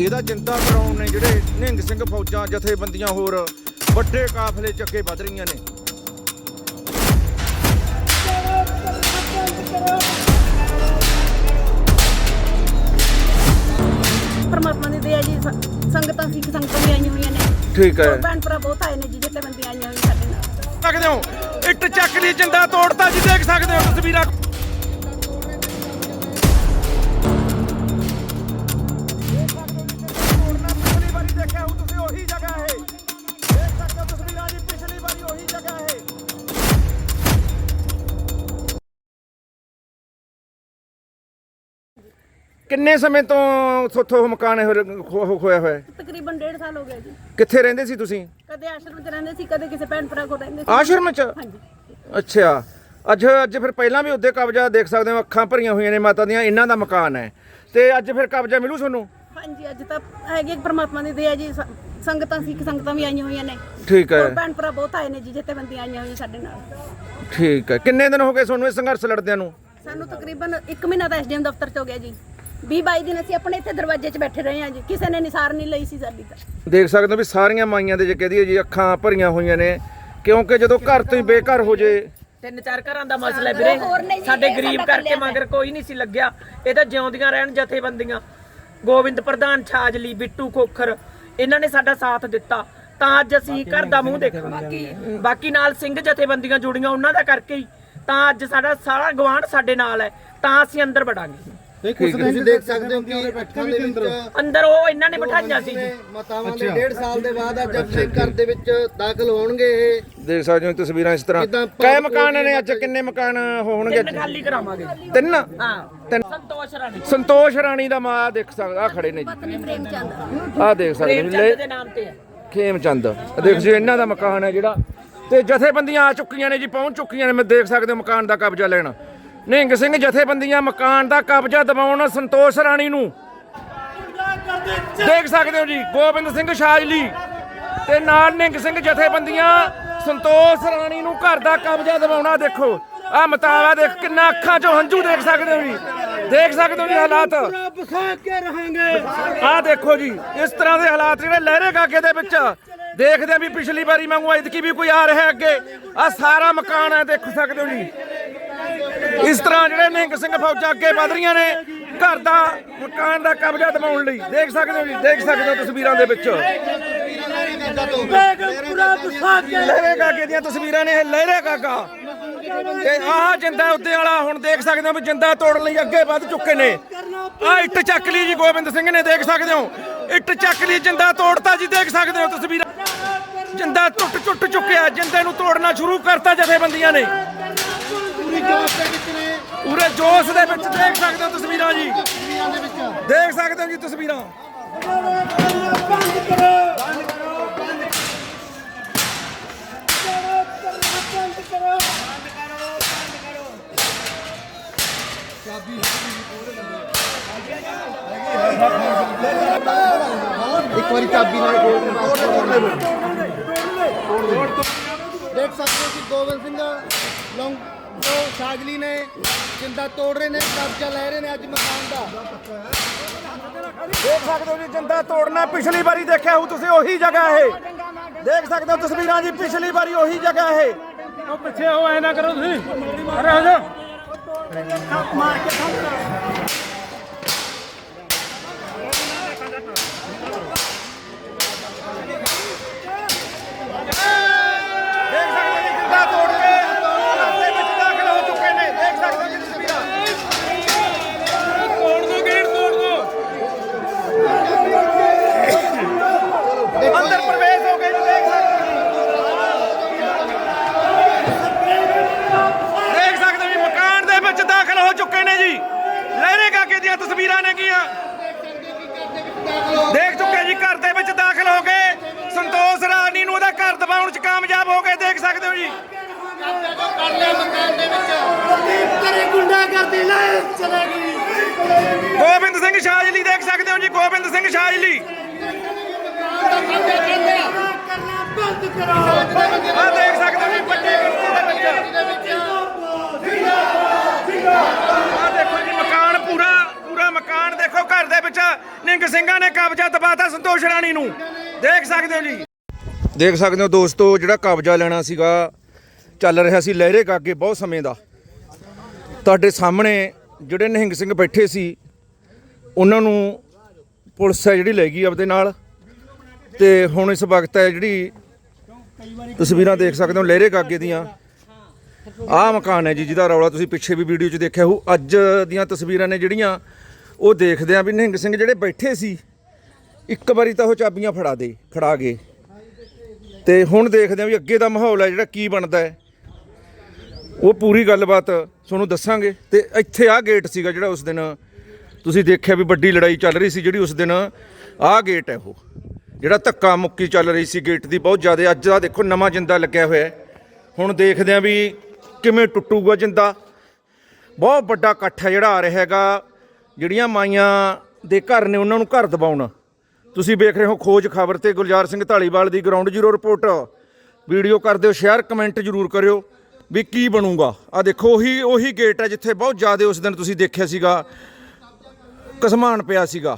ਇਹਦਾ ਚਿੰਤਾ ਕਰਾਉਣ ਨੇ ਜਿਹੜੇ ਨਿਹੰਗ ਸਿੰਘ ਫੌਜਾਂ ਜਥੇਬੰਦੀਆਂ ਹੋਰ ਵੱਡੇ ਕਾਫਲੇ ਚੱਕੇ ਵੱਧ ਰਹੀਆਂ ਨੇ। ਪਰਮਾਤਮਾ ਦੀ ਦਇਆ ਜੀ ਸ- ਸੰਗਤਾਂ ਸਿੱਖ ਸੰਗਤਾਂ ਵੀ ਆਈਆਂ ਹੋਈਆਂ ਨੇ। ਠੀਕ ਹੈ। ਭੈਣ ਭਰਾ ਬਹੁਤ ਆਏ ਨੇ ਜੀ ਜਿੱਤੇ ਬੰਦੀਆਂ ਆਈਆਂ ਹੋਈਆਂ ਸਾਡੇ ਨਾਲ। ਸਕਦੇ ਹੋ? ਇੱਟ ਚੱਕ ਲਈ ਜਿੰਦਾ ਤੋੜਤਾ ਜੀ ਦੇਖ ਸਕਦੇ ਹੋ ਤਸਵੀਰਾਂ ਕਿੰਨੇ ਸਮੇਂ ਤੋਂ ਉੱਥੋਂ ਮਕਾਨ ਇਹ ਖੋ- ਖੋਇਆ ਹੋਇਆ ਹੈ? ਤਕਰੀਬਨ 1.5 ਸਾਲ ਹੋ ਗਏ ਜੀ। ਕਿੱਥੇ ਰਹਿੰਦੇ ਸੀ ਤੁਸੀਂ? ਕਦੇ ਆਸ਼ਰਮ 'ਚ ਰਹਿੰਦੇ ਸੀ ਕਦੇ ਕਿਸੇ ਭੈਣ ਭਰਾ ਕੋਲ ਰਹਿੰਦੇ ਸੀ। ਆਸ਼ਰਮ ਚ? ਹਾਂਜੀ। ਅੱਛਾ। ਅੱਜ ਅੱਜ ਫਿਰ ਪਹਿਲਾਂ ਵੀ ਉਹਦੇ ਕਬਜ਼ਾ ਦੇਖ ਸਕਦੇ ਹੋ ਅੱਖਾਂ ਭਰੀਆਂ ਹੋਈਆਂ ਨੇ ਮਾਤਾ ਦੀਆਂ ਇਹਨਾਂ ਦਾ ਮਕਾਨ ਹੈ। ਤੇ ਅੱਜ ਫਿਰ ਕਬਜ਼ਾ ਮਿਲੂ ਤੁਹਾਨੂੰ? ਹਾਂਜੀ ਅੱਜ ਤਾਂ ਹੈਗੇ ਪਰਮਾਤਮਾ ਦੀ ਦਇਆ ਜੀ ਸ- ਸੰਗਤਾਂ ਸਿੱਖ ਸੰਗਤਾਂ ਵੀ ਆਈਆਂ ਹੋਈਆਂ ਨੇ। ਠੀਕ ਹੋਰ ਹੈ ਭੈਣ ਭਰਾ ਬਹੁਤ ਆਏ ਨੇ ਜੀ ਜਿੱਤੇ ਬੰਦੀਆਂ ਆਈਆਂ ਹੋਈਆਂ ਸਾਡੇ ਨਾਲ। ਠੀਕ ਹੈ। ਕਿੰਨੇ ਦਿਨ ਹੋ ਗਏ ਤੁਹਾਨੂੰ ਇਹ ਸੰਘਰਸ਼ ਲੜਦਿਆਂ ਨੂੰ? ਸਾਨੂੰ ਤਕਰੀਬਨ 1 ਮਹੀਨਾ ਤਾਂ ਐਸਡੀਐਮ ਦਫ਼ਤਰ 'ਚ ਹੋ ਗਿਆ ਜੀ। 20 22 ਦਿਨ ਅਸੀਂ ਆਪਣੇ ਇੱਥੇ ਦਰਵਾਜ਼ੇ 'ਚ ਬੈਠੇ ਰਹੇ ਹਾਂ ਜੀ। ਕਿਸੇ ਨੇ ਨਿਸਾਰ ਨਹੀਂ ਲਈ ਸੀ ਸਾਡੀ ਤਾਂ। ਦੇਖ ਸਕਦੇ ਹੋ ਵੀ ਸਾਰੀਆਂ ਮਾਈਆਂ ਦੇ ਜੇ ਕਹਦੀਏ ਜੀ ਅੱਖਾਂ ਭਰੀਆਂ ਹੋਈਆਂ ਨੇ। ਕਿਉਂਕਿ ਜਦੋਂ ਘਰ ਤੋਂ ਹੀ ਬੇਘਰ ਹੋ ਜੇ। ਤਿੰਨ ਚਾਰ ਘਰਾਂ ਦਾ ਮਸਲਾ ਹੈ ਵੀਰੇ। ਹੋਰ ਨਹੀਂ ਜੀ, ਸਾਡੇ ਇਹ ਗਰੀਬ ਸਾਡਾ ਕਰਕੇ। ਮਗਰ ਕੋਈ ਨਹੀਂ ਸੀ ਲੱਗਿਆ। ਇਹ ਤਾਂ ਜਿਉਂਦੀਆਂ ਰਹਿਣ ਜਥੇਬੰਦੀਆਂ। ਗੋਬਿੰਦ ਪ੍ਰਧਾਨ ਛਾਜਲੀ ਬਿੱਟੂ ਖੋਖਰ ਇਹਨਾਂ ਨੇ ਸਾਡਾ ਸਾਥ ਦਿੱਤਾ। ਤਾਂ ਅੱਜ ਅਸੀਂ ਘਰ ਦਾ ਮੂੰਹ ਦੇਖਾਂਗੇ। ਬਾਕੀ ਨਾਲ ਸਿੰਘ ਜਥੇਬੰਦੀਆਂ ਜੁੜੀਆਂ ਉਹਨਾਂ ਦਾ ਕਰਕੇ ਹੀ। ਤਾਂ ਅੱਜ ਸਾਡਾ ਸਾਰਾ ਗਵਾਂਢ ਸਾਡੇ ਨਾਲ ਹੈ। ਤਾਂ ਅਸੀਂ ਅੰਦਰ ਵੜਾਂਗੇ। ਤੁਸੀਂ ਦੇਖ ਸਕਦੇ ਹੋ ਕਿ ਅੱਖਾਂ ਦੇ ਵਿੱਚ ਅੰਦਰ ਉਹ ਇਹਨਾਂ ਨੇ ਬਿਠਾਈਆਂ ਸੀ ਜੀ। ਮਾਤਾਵਾਂ ਦੇ 1.5 ਸਾਲ ਦੇ ਬਾਅਦ ਅੱਜ ਆਪਣੇ ਘਰ ਦੇ ਵਿੱਚ ਦਾਖਲ ਹੋਣਗੇ ਇਹ। ਦੇਖ ਸਕਦੇ ਹੋ ਤਸਵੀਰਾਂ ਇਸ ਤਰ੍ਹਾਂ। ਕਿੱਦਾਂ ਕਈ ਮਕਾਨ ਨੇ ਅੱਜ ਕਿੰਨੇ ਮਕਾਨ ਹੋਣਗੇ ਤਿੰਨ ਖਾਲੀ ਕਰਾਵਾਂਗੇ। ਤਿੰਨ? ਹਾਂ। ਤਿੰਨ। ਸੰਤੋਸ਼ ਰਾਣੀ। ਸੰਤੋਸ਼ ਰਾਣੀ ਦਾ ਮਾਂ ਦੇਖ ਸਕਦੇ ਆ ਖੜੇ ਨੇ ਜੀ। ਪਤਨੀ ਪ੍ਰੇਮ ਚੰਦ ਆ ਦੇਖ ਸਕਦੇ ਹੋ ਲੈ। ਦੇ ਨਾਮ ਤੇ ਹੈ ਖੇਮ ਚੰਦ ਦੇਖ ਜੀ ਇਹਨਾਂ ਦਾ ਮਕਾਨ ਹੈ ਜਿਹੜਾ। ਤੇ ਜਥੇਬੰਦੀਆਂ ਆ ਚੁੱਕੀਆਂ ਨੇ ਜੀ ਪਹੁੰਚ ਚੁੱਕੀਆਂ ਨੇ। ਮੈਂ ਦੇਖ ਸਕਦੇ ਹੋ ਮਕਾਨ ਦਾ ਕਬਜ਼ਾ ਲੈਣ। ਨਿਹੰਗ ਸਿੰਘ ਜਥੇਬੰਦੀਆਂ ਮਕਾਨ ਦਾ ਕਬਜ਼ਾ ਦਿਵਾਉਣ ਸੰਤੋਸ਼ ਰਾਣੀ ਨੂੰ। ਦੇਖ ਸਕਦੇ ਹੋ ਜੀ, ਗੋਬਿੰਦ ਸਿੰਘ ਸ਼ਾਜਲੀ ਤੇ ਨਾਲ ਨਿਹੰਗ ਸਿੰਘ ਜਥੇਬੰਦੀਆਂ ਸੰਤੋਸ਼ ਰਾਣੀ ਨੂੰ ਘਰ ਦਾ ਕਬਜ਼ਾ ਦਿਵਾਉਣਾ ਦੇਖੋ। ਆ ਮਤਾਵਾ ਦੇਖ, ਕਿੰਨਾ ਅੱਖਾਂ 'ਚੋਂ ਹੰਝੂ ਦੇਖ ਸਕਦੇ ਹੋ ਜੀ। ਦੇਖ ਸਕਦੇ ਹੋ ਜੀ ਹਾਲਾਤ। ਆ ਦੇਖੋ ਜੀ, ਇਸ ਤਰ੍ਹਾਂ ਦੇ ਹਾਲਾਤ ਜਿਹੜੇ ਲਹਿਰੇ ਕਾਕੇ ਦੇ ਵਿੱਚ। ਦੇਖਦੇ ਆ ਵੀ ਪਿਛਲੀ ਵਾਰੀ ਵਾਂਗੂ ਐਤਕੀ ਵੀ ਕੋਈ ਆ ਰਿਹਾ ਅੱਗੇ। ਆ ਸਾਰਾ ਮਕਾਨ ਹੈ, ਦੇਖ ਸਕਦੇ ਹੋ ਜੀ। ਇਸ ਤਰ੍ਹਾਂ ਜਿਹੜੇ ਨਿਹੰਗ ਸਿੰਘ ਫੌਜਾਂ ਅੱਗੇ ਵਧ ਰਹੀਆਂ ਨੇ, ਘਰ ਦਾ ਮਕਾਨ ਦਾ ਕਬਜ਼ਾ ਦਿਵਾਉਣ ਲਈ। ਦੇਖ ਸਕਦੇ ਹੋ ਜੀ, ਦੇਖ ਸਕਦੇ ਹੋ ਤਸਵੀਰਾਂ ਦੇ ਵਿੱਚ। ਲਹਿਰੇ ਕਾਕੇ ਦੀਆਂ ਤਸਵੀਰਾਂ ਨੇ, ਇਹ ਲਹਿਰੇ ਕਾਕਾ। ਤੇ ਆਹ ਜਿੰਦਾ ਉੱਤੇ ਵਾਲਾ ਹੁਣ ਦੇਖ ਸਕਦੇ ਹੋ ਵੀ ਜਿੰਦਾ ਤੋੜਨ ਲਈ ਅੱਗੇ ਵੱਧ ਚੁੱਕੇ ਨੇ। ਆ ਇੱਟ ਚੱਕ ਲਈ ਜੀ, ਗੋਬਿੰਦ ਸਿੰਘ ਨੇ, ਦੇਖ ਸਕਦੇ ਹੋ। ਇੱਟ ਚੱਕ ਲਈ, ਜਿੰਦਾ ਤੋੜਤਾ ਜੀ, ਦੇਖ ਸਕਦੇ ਹੋ ਤਸਵੀਰਾਂ। ਜਿੰਦਾ ਟੁੱਟ ਟੁੱਟ ਚੁੱਕਿਆ, ਜਿੰਦੇ ਨੂੰ ਤੋੜਨਾ ਸ਼ੁਰੂ ਕਰਤਾ ਜਥੇਬੰਦੀਆਂ ਨੇ। ਪੂਰੀ ਜੋਸ਼ ਦੇ ਵਿੱਚ ਨੇ। ਪੂਰੇ ਜੋਸ਼ ਦੇ ਵਿੱਚ ਦੇਖ ਸਕਦੇ ਹੋ ਤਸਵੀਰਾਂ ਜੀ। ਤਸਵੀਰਾਂ ਦੇ ਵਿੱਚ। ਦੇਖ ਸਕਦੇ ਹੋ ਜੀ ਤਸਵੀਰਾਂ। ਇੱਕ ਵਾਰੀ ਚਾਬੀ ਨਾਲ ਖੋਲ ਦੇਖ ਸਕਦੇ ਹੋ ਕਿ ਗੋਬਿੰਦ ਸਿੰਘ ਲੌਂਗ ਜੋ ਸਾਜਲੀ ਨੇ ਜਿੰਦਾ ਤੋੜ ਰਹੇ ਨੇ ਕਬਜ਼ਾ ਲੈ ਰਹੇ ਨੇ ਅੱਜ ਮਕਾਨ ਦਾ। ਦੇਖ ਸਕਦੇ ਹੋ ਜੀ ਜਿੰਦਾ ਤੋੜਨਾ ਪਿਛਲੀ ਵਾਰੀ ਦੇਖਿਆ ਹੋ ਤੁਸੀਂ ਉਹੀ ਜਗ੍ਹਾ ਇਹ। ਦੇਖ ਸਕਦੇ ਹੋ ਤਸਵੀਰਾਂ ਜੀ ਪਿਛਲੀ ਵਾਰੀ ਉਹੀ ਜਗ੍ਹਾ ਇਹ। ਉਹ ਪਿੱਛੇ ਹੋ ਐ ਨਾ ਕਰੋ ਤੁਸੀਂ। ਅਰੇ ਹੋ ਜਾ ਦੇਖ ਸਕਦੇ ਹੋ ਜੀ ਜਿੰਦਾ ਤੋੜ ਕੇ ਘਰ ਦੇ ਵਿੱਚ ਦਾਖਲ ਹੋ ਚੁੱਕੇ ਨੇ ਦੇਖ ਸਕਦੇ ਹੋ ਜੀ ਤਸਵੀਰਾਂ ਤੋੜ ਦੋ ਗੇਟ ਤੋੜ ਦੋ ਅੰਦਰ ਪ੍ਰਵੇਸ਼ ਹੋ ਗਏ ਜੀ ਦੇਖ ਸਕਦੇ ਹੋ। ਦੇਖ ਸਕਦੇ ਜੀ, ਮਕਾਨ ਦੇ ਵਿੱਚ ਦਾਖਲ ਹੋ ਚੁੱਕੇ ਨੇ ਜੀ। ਲਹਿਰੇ ਕਾਕੇ ਦੀਆਂ ਤਸਵੀਰਾਂ ਨੇ ਕੀਆਂ। ਦੇਖ ਚੁੱਕੇ ਜੀ, ਘਰ ਦੇ ਵਿੱਚ ਦਾਖਲ ਹੋ ਗਏ ਸੰਤੋਸ਼ ਰਾਣੀ ਨੂੰ ਉਹਦਾ ਘਰ ਦਬਾਉਣ 'ਚ ਕਾਮਯਾਬ ਹੋ ਗਏ ਦੇਖ ਸਕਦੇ ਹੋ ਜੀ। ਗੋਬਿੰਦ ਸਿੰਘ ਸ਼ਾਜਲੀ ਦੇਖ ਸਕਦੇ ਹੋ ਜੀ, ਗੋਬਿੰਦ ਸਿੰਘ ਸ਼ਾਜਲੀ। ਬੰਦ ਕਰੋ। ਆ ਦੇਖ ਸਕਦੇ ਹੋ ਜੀ ਵੱਡੀ ਗਿਣਤੀ ਦੇ ਵਿੱਚ। ਆ ਦੇਖੋ ਜੀ ਮਕਾਨ ਪੂਰਾ ਪੂਰਾ ਮਕਾਨ ਮਕਾਨ ਦੇਖੋ ਘਰ ਦੇ ਵਿੱਚ ਨਿੰਗ ਸਿੰਘਾਂ ਨੇ ਕਬਜ਼ਾ ਦਬਾਤਾ ਸੰਤੋਸ਼ ਰਾਣੀ ਨੂੰ। ਦੇਖ ਸਕਦੇ ਹੋ ਜੀ। ਦੇਖ ਸਕਦੇ ਹੋ ਦੋਸਤੋ ਜਿਹੜਾ ਕਬਜ਼ਾ ਲੈਣਾ ਸੀਗਾ ਚੱਲ ਰਿਹਾ ਸੀ ਲਹਿਰੇ ਕਾਗੇ ਬਹੁਤ ਸਮੇਂ ਦਾ। ਤੁਹਾਡੇ ਸਾਹਮਣੇ ਜਿਹੜੇ ਨਿਹੰਗ ਸਿੰਘ ਬੈਠੇ ਸੀ ਉਹਨਾਂ ਨੂੰ ਪੁਲਿਸ ਹੈ ਜਿਹੜੀ ਲੈ ਗਈ ਆਪਦੇ ਨਾਲ। ਤੇ ਹੁਣ ਇਸ ਵਕਤ ਹੈ ਜਿਹੜੀ ਤਸਵੀਰਾਂ ਦੇਖ ਸਕਦੇ ਹੋ, ਲਹਿਰੇ ਗਾਗੇ ਦੀਆਂ। ਆਹ ਮਕਾਨ ਹੈ ਜੀ, ਜਿਹਦਾ ਰੌਲਾ ਤੁਸੀਂ ਪਿੱਛੇ ਵੀ ਵੀਡੀਓ 'ਚ ਦੇਖਿਆ ਹੋ ਅੱਜ ਦੀਆਂ ਤਸਵੀਰਾਂ ਨੇ ਜਿਹੜੀਆਂ, ਉਹ ਦੇਖਦੇ ਆ ਵੀ ਨਿਹੰਗ ਸਿੰਘ ਜਿਹੜੇ ਬੈਠੇ ਸੀ, ਇੱਕ ਵਾਰੀ ਤਾਂ ਉਹ ਚਾਬੀਆਂ ਫੜਾ ਦੇ, ਫੜਾ ਗਏ। ਤੇ ਹੁਣ ਦੇਖਦੇ ਆ ਵੀ ਅੱਗੇ ਦਾ ਮਾਹੌਲ ਹੈ ਜਿਹੜਾ, ਕੀ ਬਣਦਾ ਹੈ। ਉਹ ਪੂਰੀ ਗੱਲਬਾਤ ਤੁਹਾਨੂੰ ਦੱਸਾਂਗੇ। ਤੇ ਇੱਥੇ ਆਹ ਗੇਟ ਸੀਗਾ ਜਿਹੜਾ ਉਸ ਦਿਨ, ਤੁਸੀਂ ਦੇਖਿਆ ਵੀ ਵੱਡੀ ਲੜਾਈ ਚੱਲ ਰਹੀ ਸੀ, ਜਿਹੜੀ ਉਸ ਦਿਨ ਆਹ ਗੇਟ ਹੈ ਉਹ। ਜਿਹੜਾ ਧੱਕਾ ਮੁੱਕੀ ਚੱਲ ਰਹੀ ਸੀ ਗੇਟ ਦੀ ਬਹੁਤ ਜ਼ਿਆਦਾ, ਅੱਜ ਦਾ ਦੇਖੋ ਨਵਾਂ ਜਿੰਦਾ ਲੱਗਿਆ ਹੋਇਆ ਹੁਣ ਦੇਖਦੇ ਆ ਵੀ ਕਿਵੇਂ ਟੁੱਟੂਗਾ ਜਿੰਦਾ। ਬਹੁਤ ਵੱਡਾ ਇਕੱਠ ਹੈ ਜਿਹੜਾ ਆ ਰਿਹਾ ਹੈਗਾ, ਜਿਹੜੀਆਂ ਮਾਈਆਂ ਦੇ ਘਰ ਨੇ ਉਹਨਾਂ ਨੂੰ ਘਰ ਦਿਵਾਉਣ ਤੁਸੀਂ ਵੇਖ ਰਹੇ ਹੋ ਖੋਜ ਖਬਰ ਤੇ ਗੁਲਜ਼ਾਰ ਸਿੰਘ ਢਾਲੀਵਾਲ ਦੀ ਗਰਾਊਂਡ ਜ਼ੀਰੋ ਰਿਪੋਰਟ ਵੀਡੀਓ ਕਰ ਦਿਓ ਸ਼ੇਅਰ ਕਮੈਂਟ ਜ਼ਰੂਰ ਕਰਿਓ ਵੀ ਕੀ ਬਣੂਗਾ। ਆ ਦੇਖੋ, ਉਹੀ ਉਹੀ ਗੇਟ ਹੈ ਜਿੱਥੇ ਬਹੁਤ ਜ਼ਿਆਦਾ ਉਸ ਦਿਨ ਤੁਸੀਂ ਦੇਖਿਆ ਸੀਗਾ ਕਸਮਾਨ ਪਿਆ ਸੀਗਾ।